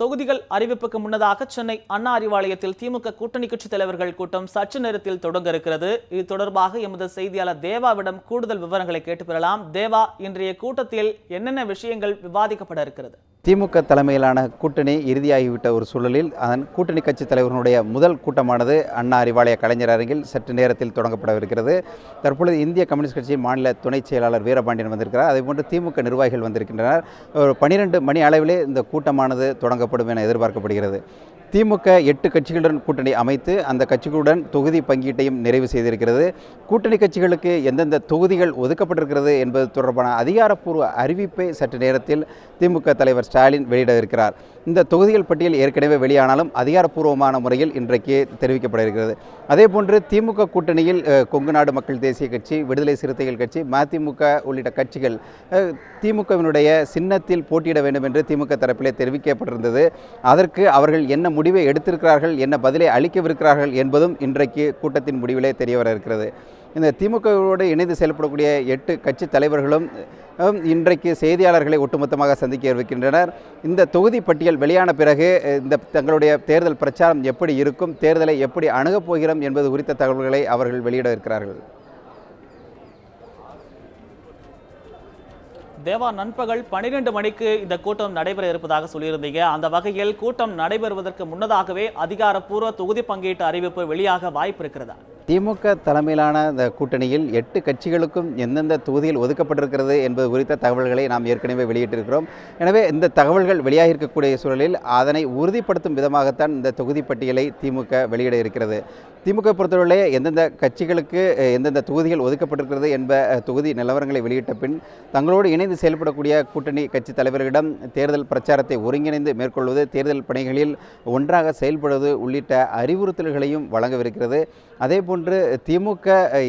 தொகுதிகள் அறிவிப்புக்கு முன்னதாக சென்னை அண்ணா அறிவாலயத்தில் திமுக கூட்டணி கட்சித் தலைவர்கள் கூட்டம் சற்று நேரத்தில் தொடங்க இருக்கிறது. இது தொடர்பாக எமது செய்தியாளர் தேவாவிடம் கூடுதல் விவரங்களை கேட்டு பெறலாம். தேவா இன்றைய கூட்டத்தில் என்னென்ன விஷயங்கள் விவாதிக்கப்பட இருக்கிறது? திமுக தலைமையிலான கூட்டணி இறுதியாகிவிட்ட ஒரு சூழலில் அதன் கூட்டணி கட்சி தலைவர்களுடைய முதல் கூட்டமானது அண்ணா அறிவாலய கலைஞர் அரங்கில் சற்று நேரத்தில் தொடங்கப்படவிருக்கிறது. தற்பொழுது இந்திய கம்யூனிஸ்ட் கட்சியின் மாநில துணைச் செயலாளர் வீரபாண்டியன் வந்திருக்கிறார். அதேபோன்று திமுக நிர்வாகிகள் வந்திருக்கின்றனர். ஒரு பனிரெண்டு மணி அளவிலே இந்த கூட்டமானது தொடங்கப்படும் என எதிர்பார்க்கப்படுகிறது. திமுக எட்டு கட்சிகளுடன் கூட்டணி அமைத்து அந்த கட்சிகளுடன் தொகுதி பங்கீட்டையும் நிறைவு செய்திருக்கிறது. கூட்டணி கட்சிகளுக்கு எந்தெந்த தொகுதிகள் ஒதுக்கப்பட்டிருக்கிறது என்பது தொடர்பான அதிகாரப்பூர்வ அறிவிப்பை சற்று நேரத்தில் திமுக தலைவர் ஸ்டாலின் வெளியிட இருக்கிறார் இந்த தொகுதிகள் பட்டியல் ஏற்கனவே வெளியானாலும் அதிகாரப்பூர்வமான முறையில் இன்றைக்கு தெரிவிக்கப்பட இருக்கிறது அதேபோன்று திமுக கூட்டணியில் கொங்குநாடு கொங்கு நாடு மக்கள் தேசிய கட்சி விடுதலை சிறுத்தைகள் கட்சி மதிமுக உள்ளிட்ட கட்சிகள் திமுகவினுடைய சின்னத்தில் போட்டியிட வேண்டும் என்று திமுக தரப்பிலே தெரிவிக்கப்பட்டிருந்தது. அதற்கு அவர்கள் என்ன முடிவை எடுத்திருக்கிறார்கள் என்ன பதிலை அளிக்கவிருக்கிறார்கள் என்பதும் இன்றைக்கு கூட்டத்தின் முடிவிலே தெரிய வர இருக்கிறது இந்த திமுகவோடு இணைந்து செயல்படக்கூடிய எட்டு கட்சி தலைவர்களும் இன்றைக்கு செய்தியாளர்களை ஒட்டுமொத்தமாக சந்திக்க இருக்கின்றனர். இந்த தொகுதி பட்டியல் வெளியான பிறகு இந்த தங்களுடைய தேர்தல் பிரச்சாரம் எப்படி இருக்கும் தேர்தலை எப்படி அணுகப் போகிறோம் என்பது குறித்த தகவல்களை அவர்கள் வெளியிட இருக்கிறார்கள். தேவா நண்பகல் பன்னிரெண்டு மணிக்கு இந்த கூட்டம் நடைபெற இருப்பதாக சொல்லியிருந்தீங்க. அந்த வகையில் கூட்டம் நடைபெறுவதற்கு முன்னதாகவே அதிகாரப்பூர்வ தொகுதி பங்கீட்டு அறிவிப்பு வெளியாக வாய்ப்பு இருக்கிறதா? திமுக தலைமையிலான இந்த கூட்டணியில் எட்டு கட்சிகளுக்கும் எந்தெந்த தொகுதியில் ஒதுக்கப்பட்டிருக்கிறது என்பது குறித்த தகவல்களை நாம் ஏற்கனவே வெளியிட்டிருக்கிறோம். எனவே இந்த தகவல்கள் வெளியாக இருக்கக்கூடிய சூழலில் அதனை உறுதிப்படுத்தும் விதமாகத்தான் இந்த தொகுதி பட்டியலை திமுக வெளியிட இருக்கிறது. திமுக பொறுத்தவரையிலே எந்தெந்த கட்சிகளுக்கு எந்தெந்த தொகுதிகள் ஒதுக்கப்பட்டிருக்கிறது என்ப தொகுதி நிலவரங்களை வெளியிட்ட பின் தங்களோடு இணைந்து செயல்படக்கூடிய கூட்டணி கட்சி தலைவர்களிடம் தேர்தல் பிரச்சாரத்தை ஒருங்கிணைந்து மேற்கொள்வது தேர்தல் பணிகளில் ஒன்றாக செயல்படுவது உள்ளிட்ட அறிவுறுத்தல்களையும் வழங்கவிருக்கிறது. அதேபோன்று திமுக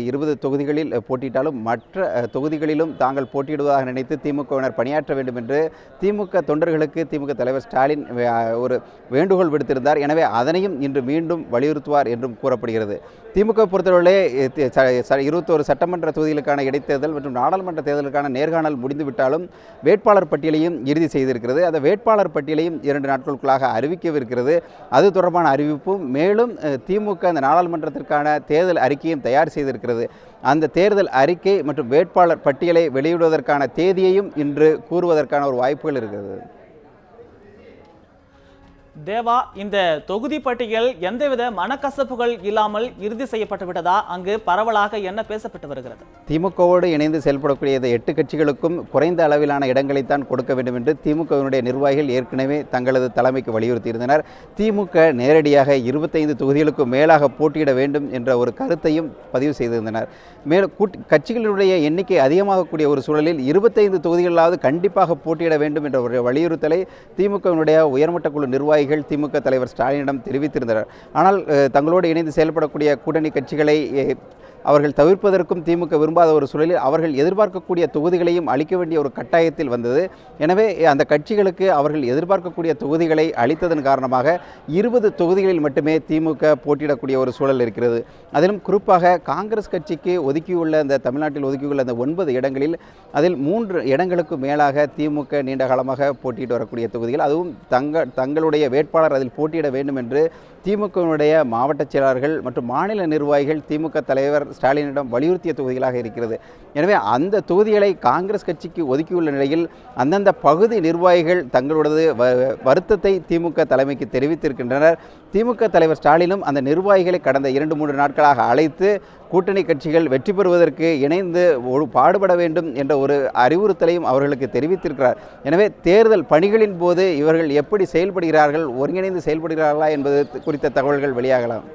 இருபது தொகுதிகளில் போட்டியிட்டாலும் மற்ற தொகுதிகளிலும் தாங்கள் போட்டியிடுவதாக நினைத்து திமுகவினர் பணியாற்ற வேண்டும் என்று திமுக தொண்டர்களுக்கு திமுக தலைவர் ஸ்டாலின் ஒரு வேண்டுகோள் விடுத்திருந்தார். எனவே அதனையும் இன்று மீண்டும் வலியுறுத்துவார் என்றும் கூறப்படுகிறது. திமுக பொறுத்தவரையிலே இருபத்தோரு சட்டமன்ற தொகுதிகளுக்கான இடைத்தேர்தல் மற்றும் நாடாளுமன்ற தேர்தலுக்கான நேர்காணல் முடிந்துவிட்டாலும் வேட்பாளர் பட்டியலையும் இறுதி செய்திருக்கிறது. அந்த வேட்பாளர் பட்டியலையும் இரண்டு நாட்களுக்குள்ளாக அறிவிக்கவிருக்கிறது. அது தொடர்பான அறிவிப்பும் மேலும் திமுக அந்த நாடாளுமன்றத்திற்கான தேர்தல் அறிக்கையும் தயார் செய்திருக்கிறது. அந்த தேர்தல் அறிக்கை மற்றும் வேட்பாளர் பட்டியலை வெளியிடுவதற்கான தேதியையும் இன்று கூறுவதற்கான ஒரு வாய்ப்புகள் இருக்கிறது. தேவா இந்த தொகுதி பட்டியல் எந்தவித மனக்கசப்புகள் இல்லாமல் இறுதி செய்யப்பட்டு விட்டதா? அங்கு பரவலாக என்ன பேசப்பட்டு வருகிறது? திமுகவோடு இணைந்து செயல்படக்கூடிய இந்த எட்டு கட்சிகளுக்கும் குறைந்த அளவிலான இடங்களைத்தான் கொடுக்க வேண்டும் என்று திமுகவினுடைய நிர்வாகிகள் ஏற்கனவே தங்களது தலைமைக்கு வலியுறுத்தியிருந்தனர். திமுக நேரடியாக இருபத்தைந்து தொகுதிகளுக்கும் மேலாக போட்டியிட வேண்டும் என்ற ஒரு கருத்தையும் பதிவு செய்திருந்தனர். மேலும் கூட்டு கட்சிகளுடைய எண்ணிக்கை அதிகமாகக்கூடிய ஒரு சூழலில் இருபத்தைந்து தொகுதிகளாவது கண்டிப்பாக போட்டியிட வேண்டும் என்ற ஒரு வலியுறுத்தலை திமுகவினுடைய உயர்மட்ட குழு நிர்வாகி நிர்வாகிகள் திமுக தலைவர் ஸ்டாலினிடம் தெரிவித்திருந்தனர். ஆனால் தங்களோடு இணைந்து செயல்படக்கூடிய கூட்டணி கட்சிகளை அவர்கள் தவிர்ப்பதற்கும் திமுக விரும்பாத ஒரு சூழலில் அவர்கள் எதிர்பார்க்கக்கூடிய தொகுதிகளையும் அளிக்க வேண்டிய ஒரு கட்டாயத்தில் வந்தது. எனவே அந்த கட்சிகளுக்கு அவர்கள் எதிர்பார்க்கக்கூடிய தொகுதிகளை அளித்ததன் காரணமாக இருபது தொகுதிகளில் மட்டுமே திமுக போட்டியிடக்கூடிய ஒரு சூழல் இருக்கிறது. அதிலும் குறிப்பாக காங்கிரஸ் கட்சிக்கு ஒதுக்கியுள்ள அந்த தமிழ்நாட்டில் ஒதுக்கியுள்ள அந்த ஒன்பது இடங்களில் அதில் மூன்று இடங்களுக்கு மேலாக திமுக நீண்ட காலமாக போட்டியிட்டு வரக்கூடிய தொகுதிகள். அதுவும் தங்க தங்களுடைய வேட்பாளர் அதில் போட்டியிட வேண்டும் என்று திமுகவினுடைய மாவட்ட செயலாளர்கள் மற்றும் மாநில நிர்வாகிகள் திமுக தலைவர் ஸ்டாலினிடம் வலியுறுத்திய தொகுதிகளாக இருக்கிறது. எனவே அந்த தொகுதிகளை காங்கிரஸ் கட்சிக்கு ஒதுக்கியுள்ள நிலையில் அந்தந்த பகுதி நிர்வாகிகள் தங்களோடது வருத்தத்தை திமுக தலைமைக்கு தெரிவித்திருக்கின்றனர். திமுக தலைவர் ஸ்டாலினும் அந்த நிர்வாகிகளை கடந்த இரண்டு மூன்று நாட்களாக அழைத்து கூட்டணி கட்சிகள் வெற்றி பெறுவதற்கு இணைந்து ஒரு பாடுபட வேண்டும் என்ற ஒரு அறிவுறுத்தலையும் அவர்களுக்கு தெரிவித்திருக்கிறார். எனவே தேர்தல் பணிகளின் போது இவர்கள் எப்படி செயல்படுகிறார்கள் ஒருங்கிணைந்து செயல்படுகிறார்களா என்பது குறித்த தகவல்கள் வெளியாகலாம்.